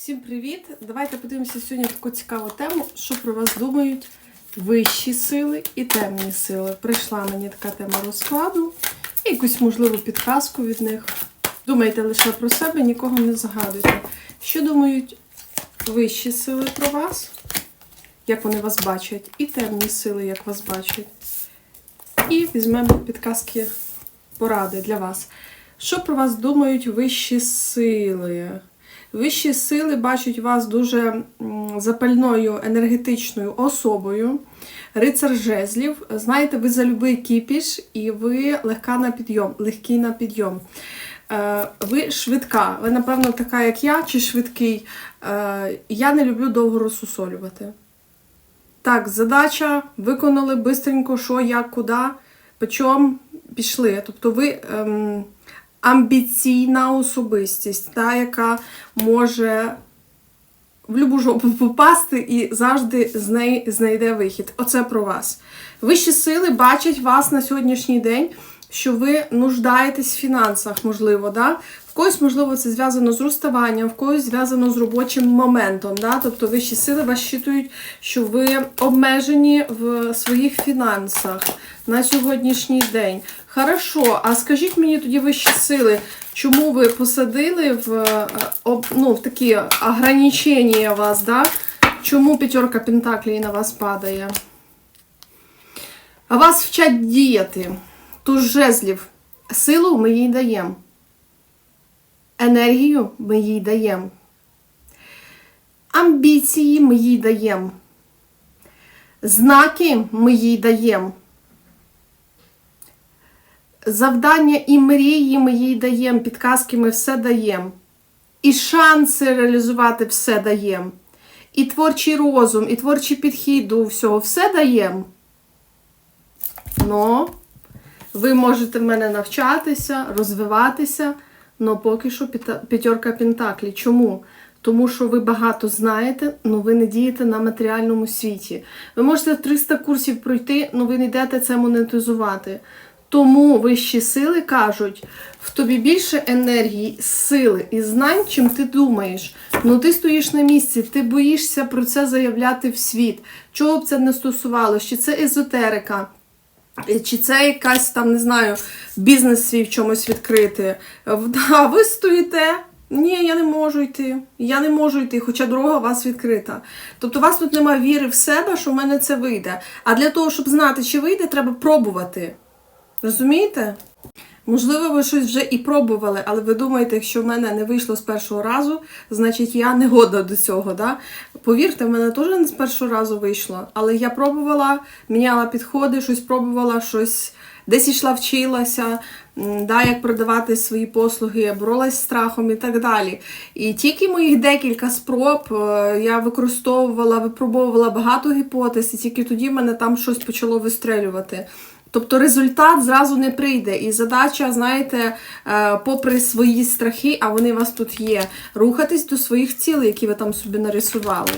Всім привіт! Давайте подивимося сьогодні таку цікаву тему, що про вас думають вищі сили і темні сили. Прийшла мені така тема розкладу і якусь можливу підказку від них. Думайте лише про себе, нікого не загадуйте. Що думають вищі сили про вас? Як вони вас бачать, і темні сили, як вас бачать. І візьмемо підказки поради для вас. Що про вас думають вищі сили? Вищі сили бачать вас дуже запальною енергетичною особою. Рицар жезлів. Знаєте, ви за любий кіпіш і ви легка на підйом, легкий на підйом. Е, Ви швидка. Ви, напевно, така, як я, чи швидкий. Е, Я не люблю довго розсусолювати. Так, задача виконали бистренько, що, як, куди, по чому пішли. Тобто ви ем, амбіційна особистість, та, яка може в любу жопу попасти і завжди з неї знайде вихід. Оце про вас. Вищі сили бачать вас на сьогоднішній день, що ви нуждаєтесь в фінансах, можливо, да? В когось, можливо, це зв'язано з розставанням, в когось зв'язано з робочим моментом. Да? Тобто вищі сили вас щитують, що ви обмежені в своїх фінансах на сьогоднішній день. Хорошо, а скажіть мені тоді вищі сили, чому ви посадили в, е, ну, в такі ограничення вас, да? Чому п'ятерка пентаклей на вас падає? А вас вчать діяти. Туз жезлів. Силу ми їй даємо. Енергію ми їй даємо. Амбіції ми їй даємо. Знаки ми їй даємо. Завдання і мрії ми їй даємо, підказки ми все даємо. І шанси реалізувати все даємо. І творчий розум, і творчий підхід до всього все даємо. Но ви можете в мене навчатися, розвиватися, але поки що п'ятерка пентаклі. Чому? Тому що ви багато знаєте, але ви не дієте на матеріальному світі. Ви можете 300 курсів пройти, але ви не йдете це монетизувати. Тому вищі сили кажуть, в тобі більше енергії, сили і знань, чим ти думаєш. Ну ти стоїш на місці, ти боїшся про це заявляти в світ. Чого б це не стосувалося? Чи це езотерика? Е, Чи це якась там, не знаю, бізнес свій в чомусь відкрити? А ви стоїте. Ні, я не можу йти. Я не можу йти, хоча дорога у вас відкрита. Тобто у вас тут немає віри в себе, що в мене це вийде. А для того, щоб знати, чи вийде, треба пробувати. Розумієте? Можливо, ви щось вже і пробували, але ви думаєте, якщо в мене не вийшло з першого разу, значить я не годна до цього. Да? Повірте, в мене теж не з першого разу вийшло. Але я пробувала, міняла підходи, щось пробувала, щось десь ішла, вчилася, да, як продавати свої послуги, боролась з страхом і так далі. І тільки моїх декілька спроб е, я використовувала, випробовувала багато гіпотез, і тільки тоді в мене там щось почало вистрелювати. Тобто результат зразу не прийде. І задача, знаєте, е, попри свої страхи, а вони у вас тут є, рухатись до своїх цілей, які ви там собі нарисували.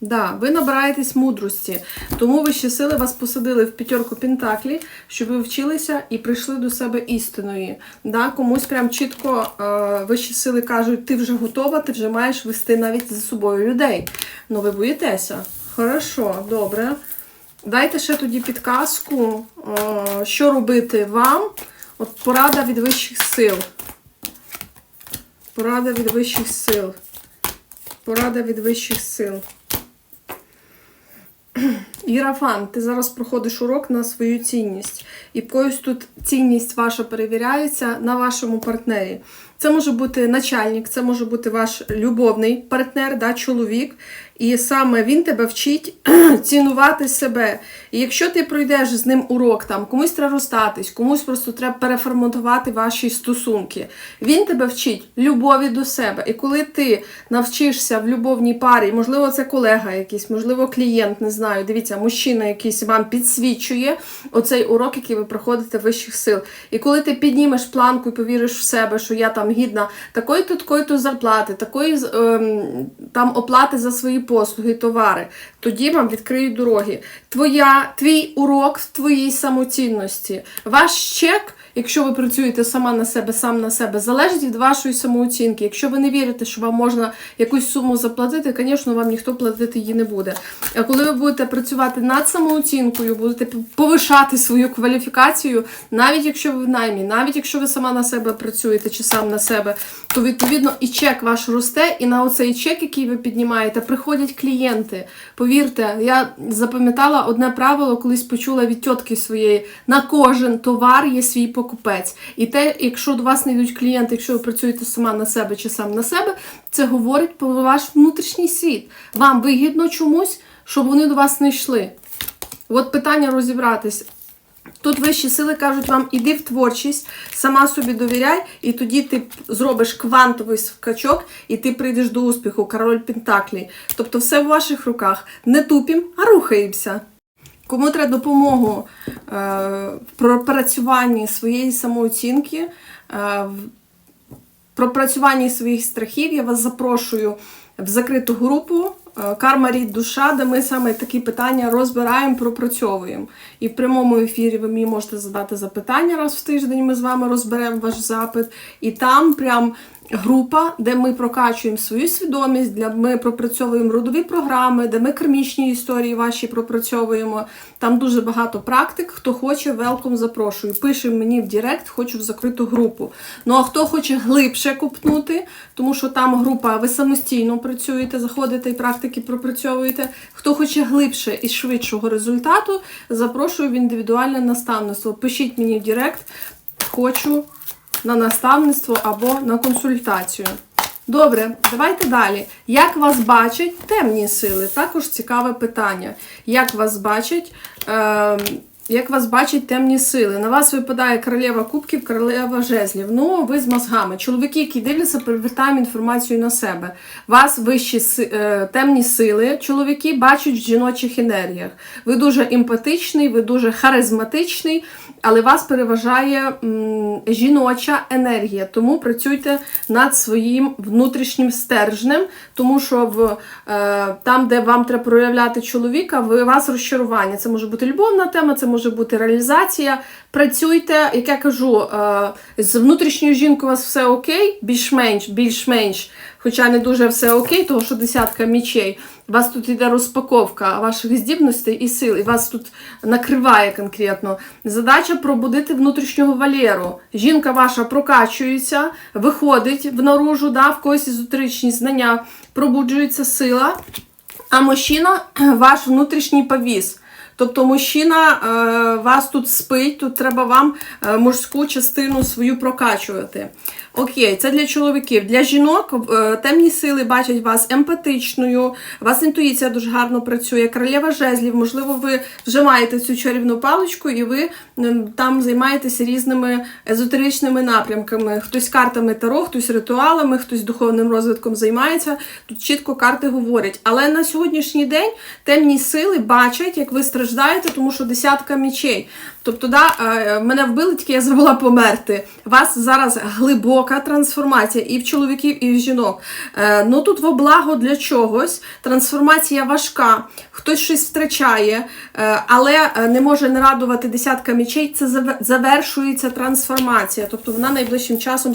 Да, ви набираєтесь мудрості, тому вищі сили вас посадили в п'ятерку пентаклі, щоб ви вчилися і прийшли до себе істиною. Да, комусь прям чітко е, вищі сили кажуть, ти вже готова, ти вже маєш вести навіть за собою людей. Ну ви боїтеся? Хорошо, добре. Дайте ще тоді підказку, е, що робити вам. От порада від вищих сил. Порада від вищих сил. Порада від вищих сил. Єрафан, ти зараз проходиш урок на свою цінність. І в когось тут цінність ваша перевіряється на вашому партнері. Це може бути начальник, це може бути ваш любовний партнер, да, чоловік. І саме він тебе вчить цінувати себе. І якщо ти пройдеш з ним урок, там комусь треба розстатись, комусь просто треба переформатувати ваші стосунки. Він тебе вчить любові до себе. І коли ти навчишся в любовній парі, можливо, це колега якийсь, можливо, клієнт, не знаю. Дивіться, мужчина якийсь вам підсвічує оцей урок, який ви проходите вищих сил. І коли ти піднімеш планку і повіриш в себе, що я там гідна такої-то, такої-то зарплати, такої ем, там оплати за свої послуги, товари, тоді вам відкриють дороги. Твоя, твій урок в твоїй самоцінності. Ваш чек якщо ви працюєте сама на себе, сам на себе, залежить від вашої самооцінки. Якщо ви не вірите, що вам можна якусь суму заплатити, звісно, вам ніхто платити її не буде. А коли ви будете працювати над самооцінкою, будете повишати свою кваліфікацію, навіть якщо ви в наймі, навіть якщо ви сама на себе працюєте чи сам на себе, то відповідно і чек ваш росте, і на оцей чек, який ви піднімаєте, приходять клієнти. Повірте, я запам'ятала одне правило, колись почула від тітки своєї: на кожен товар є свій покупець. І те, якщо до вас не йдуть клієнти, якщо ви працюєте сама на себе чи сам на себе, це говорить про ваш внутрішній світ. Вам вигідно чомусь, щоб вони до вас не йшли. От питання розібратись. Тут вищі сили кажуть вам, іди в творчість, сама собі довіряй, і тоді ти зробиш квантовий скачок, і ти прийдеш до успіху, король Пентаклі. Тобто все в ваших руках. Не тупім, а рухаємося. Кому треба допомогу е, в пропрацюванні своєї самооцінки, е, в пропрацюванні своїх страхів, я вас запрошую в закриту групу е, Карма рід душа, де ми саме такі питання розбираємо, пропрацьовуємо. І в прямому ефірі ви мені можете задати запитання раз в тиждень. Ми з вами розберемо ваш запит. І там прям група, де ми прокачуємо свою свідомість, де ми пропрацьовуємо родові програми, де ми кармічні історії ваші пропрацьовуємо. Там дуже багато практик. Хто хоче, велком запрошую. Пише мені в Директ, хочу в закриту групу. Ну а хто хоче глибше купнути, тому що там група, ви самостійно працюєте, заходите і практики пропрацьовуєте. Хто хоче глибше і швидшого результату, запрошую в індивідуальне наставництво. Пишіть мені в Директ, хочу на наставництво або на консультацію. Добре, давайте далі. Як вас бачать темні сили? Також цікаве питання. Як вас бачать? Е, як вас бачать темні сили? На вас випадає королева кубків, королева жезлів. Ну, ви з мозгами. Чоловіки, які дивляться, привертаємо інформацію на себе. Вас вищі е, темні сили, чоловіки бачать в жіночих енергіях. Ви дуже емпатичний, ви дуже харизматичний, але вас переважає м, жіноча енергія. Тому працюйте над своїм внутрішнім стержнем, тому що в, е, там, де вам треба проявляти чоловіка, ви, вас розчарування. Це може бути любовна тема, це може бути реалізація. Працюйте, як я кажу, е, з внутрішньою жінкою у вас все окей, більш-менш, більш-менш. Хоча не дуже все окей, тому що десятка мічей. У вас тут йде розпаковка ваших здібностей і сил, і вас тут накриває конкретно. Задача пробудити внутрішнього валєру. Жінка ваша прокачується, виходить в наружу, да, в когось езотеричні знання, пробуджується сила, а мужчина ваш внутрішній повіс. Тобто мужчина е, вас тут спить, тут треба вам е, мужську частину свою прокачувати. Окей, це для чоловіків. Для жінок е, темні сили бачать вас емпатичною, вас інтуїція дуже гарно працює, королева жезлів, можливо, ви вже маєте цю чарівну паличку і ви там займаєтеся різними езотеричними напрямками. Хтось картами таро, хтось ритуалами, хтось духовним розвитком займається. Тут чітко карти говорять. Але на сьогоднішній день темні сили бачать, як ви страждаєте, тому що десятка мічей. Тобто, да, е, мене вбили, тільки я забула померти. У вас зараз глибока трансформація і в чоловіків, і в жінок. Е, Ну тут во благо для чогось. Трансформація важка, хтось щось втрачає, е, але е, не може не радувати десятка мічей. Це завершується трансформація. Тобто вона найближчим часом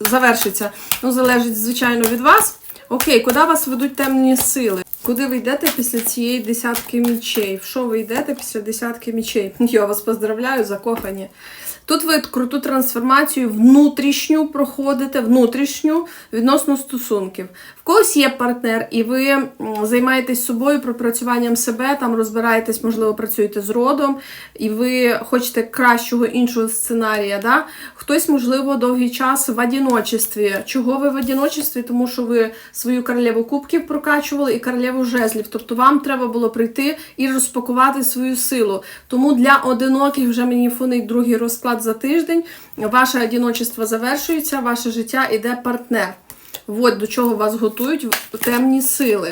завершиться. Ну, залежить, звичайно, від вас. Окей, куди вас ведуть темні сили? Куди ви йдете після цієї десятки мічей? В що ви йдете після десятки мічей? Я вас поздравляю, закохані. Тут ви круту трансформацію внутрішню проходите, внутрішню відносно стосунків. Когось є партнер, і ви займаєтесь собою, пропрацюванням себе, там розбираєтесь, можливо, працюєте з родом, і ви хочете кращого іншого сценарія. Да? Хтось, можливо, довгий час в одіночестві. Чого ви в одіночестві? Тому що ви свою королеву кубків прокачували і королеву жезлів. Тобто вам треба було прийти і розпакувати свою силу. Тому для одиноких вже мені фонить другий розклад за тиждень. Ваше одіночество завершується, ваше життя іде партнер. От до чого вас готують темні сили.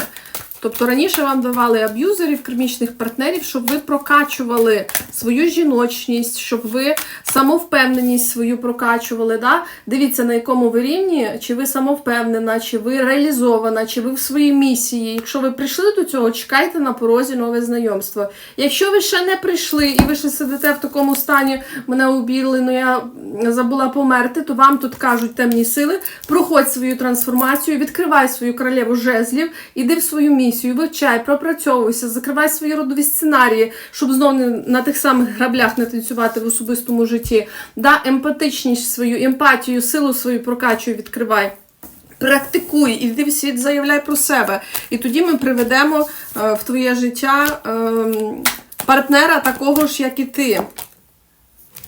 Тобто раніше вам давали аб'юзерів, кермічних партнерів, щоб ви прокачували свою жіночність, щоб ви самовпевненість свою прокачували. Да? Дивіться, на якому ви рівні, чи ви самовпевнена, чи ви реалізована, чи ви в своїй місії. Якщо ви прийшли до цього, чекайте на порозі нове знайомство. Якщо ви ще не прийшли і ви ще сидите в такому стані, мене убіли, ну я забула померти, то вам тут кажуть темні сили, проходь свою трансформацію, відкривай свою королеву жезлів, іди в свою місію, вивчай, пропрацьовуйся, закривай свої родові сценарії, щоб знову не на тих самих граблях не танцювати в особистому житті. Да, емпатичність свою, емпатію, силу свою прокачуй, відкривай. Практикуй, іди в світ, заявляй про себе. І тоді ми приведемо е, в твоє життя ем, партнера такого ж, як і ти.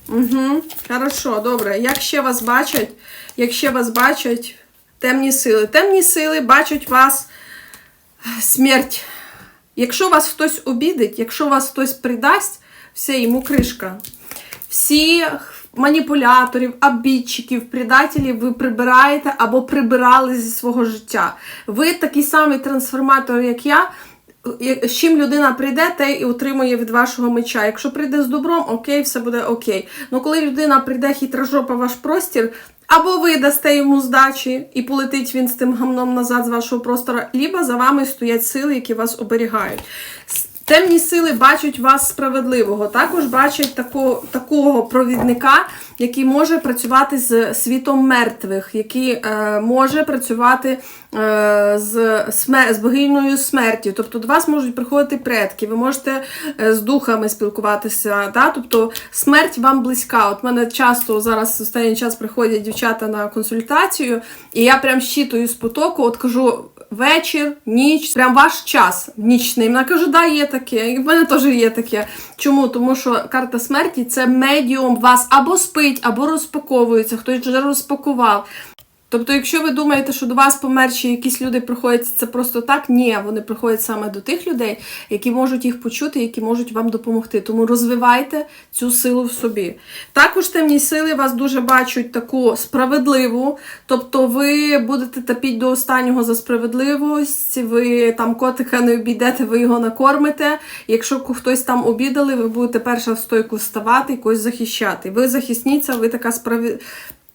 Угу, хорошо, добре. Як ще вас бачать? Як ще вас бачать темні сили? Темні сили бачать вас смерть. Якщо вас хтось обідить, якщо вас хтось придасть, все, йому кришка. Всіх маніпуляторів, обідчиків, предателів ви прибираєте або прибирали зі свого життя. Ви такий самий трансформатор, як я. З чим людина прийде, те і отримує від вашого меча. Якщо прийде з добром, окей, все буде окей. Ну коли людина прийде хитрожопа в ваш простір, або ви дасте йому здачі і полетить він з тим гамном назад з вашого простора, либо за вами стоять сили, які вас оберігають. Темні сили бачать вас справедливого, також бачать тако, такого провідника, який може працювати з світом мертвих, який е, може працювати е, з, смер... з богиною смерті. Тобто до вас можуть приходити предки, ви можете е, з духами спілкуватися. Да? Тобто смерть вам близька. От мене часто зараз останній час приходять дівчата на консультацію, і я прям щитую з потоку, от кажу вечір, ніч, прям ваш час нічний. Вона каже, да, є таке. І в мене теж є таке. Чому? Тому що карта смерті це медіум вас або спить, або розпаковується, хтось вже розпакував. Тобто, якщо ви думаєте, що до вас померші якісь люди приходять це просто так, ні, вони приходять саме до тих людей, які можуть їх почути, які можуть вам допомогти. Тому розвивайте цю силу в собі. Також темні сили вас дуже бачать таку справедливу, тобто ви будете тапіть до останнього за справедливість, ви там котика не обійдете, ви його накормите. Якщо хтось там обідали, ви будете перша в стойку вставати і когось захищати. Ви захисниця, ви така справедлива.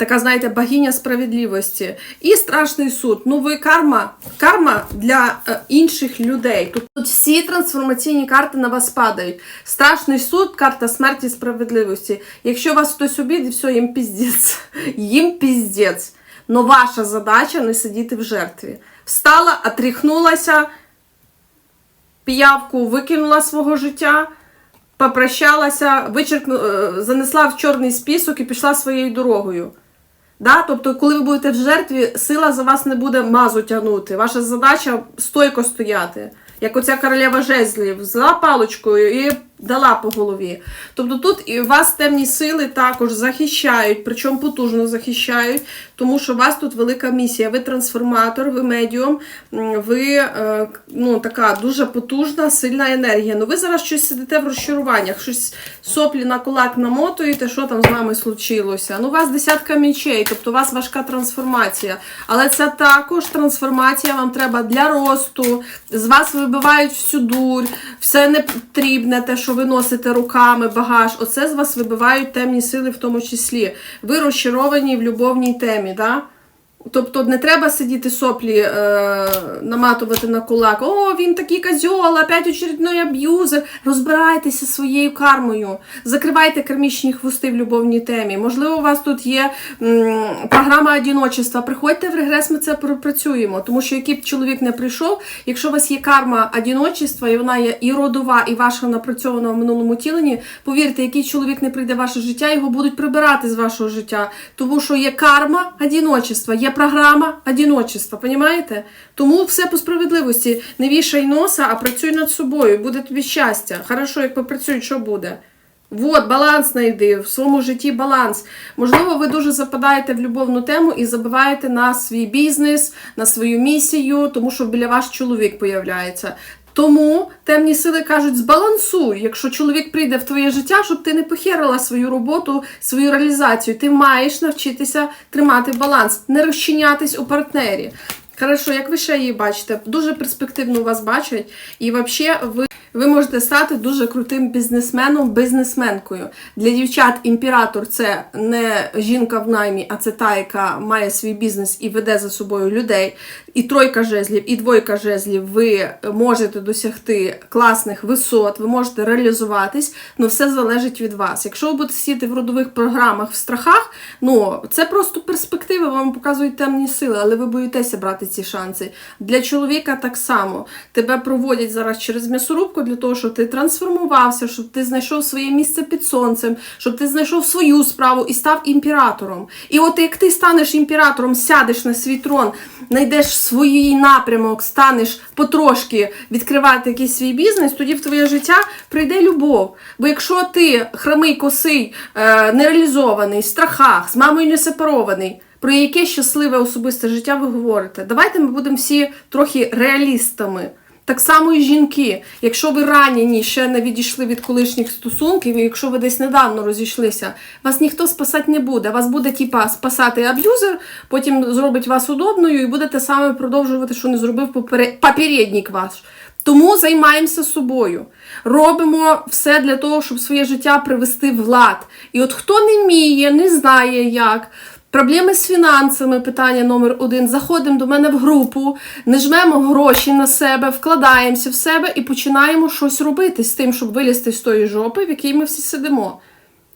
Така, знаєте, богиня справедливості. І страшний суд. Ну, ви карма, карма для е, інших людей. Тут, тут всі трансформаційні карти на вас падають. Страшний суд, карта смерті справедливості. Якщо вас хтось обідить, все, їм піздець. Їм піздець. Но ваша задача не сидіти в жертві. Встала, отряхнулася, піявку викинула свого життя попрощалася, вичеркну, е, занесла в чорний список і пішла своєю дорогою. Да? Тобто, коли ви будете в жертві, сила за вас не буде мазу тягнути. Ваша задача стойко стояти. Як оця королева жезлів, взяла паличкою і дала по голові. Тобто тут і вас темні сили також захищають, причому потужно захищають, тому що у вас тут велика місія. Ви трансформатор, ви медіум, ви е, ну, така дуже потужна, сильна енергія. Ну ви зараз щось сидите в розчаруваннях, щось соплі на кулак намотуєте, що там з вами случилося. Ну, у вас десятка мічей, тобто у вас важка трансформація. Але це також трансформація вам треба для росту. З вас вибивають всю дурь, все непотрібне, те, що ви носите руками, багаж. Оце з вас вибивають темні сили в тому числі. Ви розчаровані в любовній темі. Да? Тобто не треба сидіти соплі, е, наматувати на кулак. О, він такий козьол, опять очередной аб'юзер. Розбирайтеся своєю кармою. Закривайте кармічні хвости в любовній темі. Можливо, у вас тут є м, програма одіночества. Приходьте в регрес, ми це пропрацюємо. Тому що який б чоловік не прийшов, якщо у вас є карма одіночества, і вона є і родова, і ваша напрацьована в минулому тіленні, повірте, який чоловік не прийде в ваше життя, його будуть прибирати з вашого життя. Тому що є карма одіночества, є програма одіночества, понімаєте? Тому все по справедливості. Не вішай носа, а працюй над собою. Буде тобі щастя. Хорошо, як попрацюй, що буде? Вот, баланс знайди, в своєму житті баланс. Можливо, ви дуже западаєте в любовну тему і забиваєте на свій бізнес, на свою місію, тому що біля вас чоловік появляється. Тому темні сили кажуть, збалансуй, якщо чоловік прийде в твоє життя, щоб ти не похерила свою роботу, свою реалізацію. Ти маєш навчитися тримати баланс, не розчинятись у партнері. Хорошо, як ви ще її бачите, дуже перспективно вас бачать, і взагалі ви, ви можете стати дуже крутим бізнесменом, бізнесменкою. Для дівчат імператор це не жінка в наймі, а це та, яка має свій бізнес і веде за собою людей. І тройка жезлів, і двойка жезлів. Ви можете досягти класних висот, ви можете реалізуватись, але все залежить від вас. Якщо ви будете сидіти в родових програмах в страхах, ну це просто перспективи, вам показують темні сили, але ви боїтеся брати ці шанси. Для чоловіка так само тебе проводять зараз через м'ясорубку для того, щоб ти трансформувався, щоб ти знайшов своє місце під сонцем, щоб ти знайшов свою справу і став імператором. І от як ти станеш імператором, сядеш на свій трон, знайдеш свій напрямок, станеш потрошки відкривати якийсь свій бізнес, тоді в твоє життя прийде любов. Бо якщо ти хромий, косий, е, нереалізований, в страхах, з мамою не сепарований, про яке щасливе особисте життя ви говорите? Давайте ми будемо всі трохи реалістами. Так само і жінки. Якщо ви ранені ще не відійшли від колишніх стосунків, і якщо ви десь недавно розійшлися, вас ніхто спасати не буде. Вас буде типа спасати аб'юзер, потім зробить вас удобною і будете саме продовжувати, що не зробив попере- попереднік ваш. Тому займаємося собою. Робимо все для того, щоб своє життя привести в лад. І от хто не вміє, не знає як. Проблеми з фінансами, питання номер один. Заходимо до мене в групу, не жмемо гроші на себе, вкладаємося в себе і починаємо щось робити з тим, щоб вилізти з тої жопи, в якій ми всі сидимо.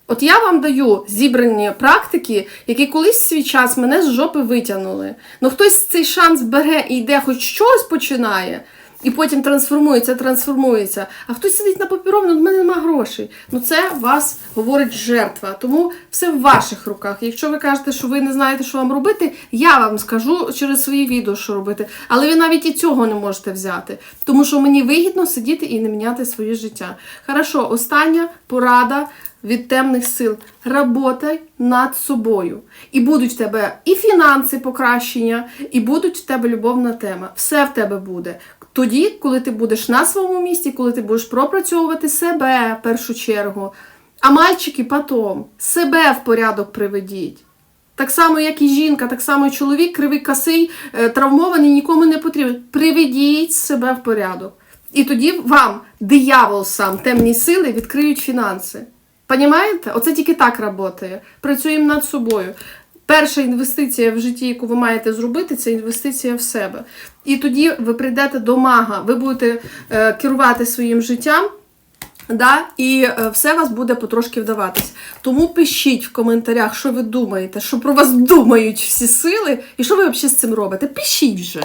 От я вам даю зібрані практики, які колись в свій час мене з жопи витягнули. Ну хтось цей шанс бере і йде, хоч щось починає, і потім трансформується, трансформується. А хтось сидить на папіровну, в мене немає грошей. Ну це вас говорить жертва. Тому все в ваших руках. Якщо ви кажете, що ви не знаєте, що вам робити, я вам скажу через свої відео, що робити. Але ви навіть і цього не можете взяти. Тому що мені вигідно сидіти і не міняти своє життя. Хорошо, остання порада від темних сил. Работай над собою. І будуть в тебе і фінанси покращення, і будуть в тебе любовна тема. Все в тебе буде. Тоді, коли ти будеш на своєму місці, коли ти будеш пропрацьовувати себе в першу чергу. А мальчики потом себе в порядок приведіть. Так само, як і жінка, так само і чоловік, кривий косий, е, травмований, нікому не потрібен. Приведіть себе в порядок. І тоді вам, диявол сам, темні сили відкриють фінанси. Понімаєте? Оце тільки так працює. Працюємо над собою. Перша інвестиція в житті, яку ви маєте зробити, це інвестиція в себе. І тоді ви прийдете до мага, ви будете е, керувати своїм життям. Да? І е, все вас буде потрошки вдаватись. Тому пишіть в коментарях, що ви думаєте, що про вас думають всі сили, і що ви взагалі з цим робите. Пишіть вже.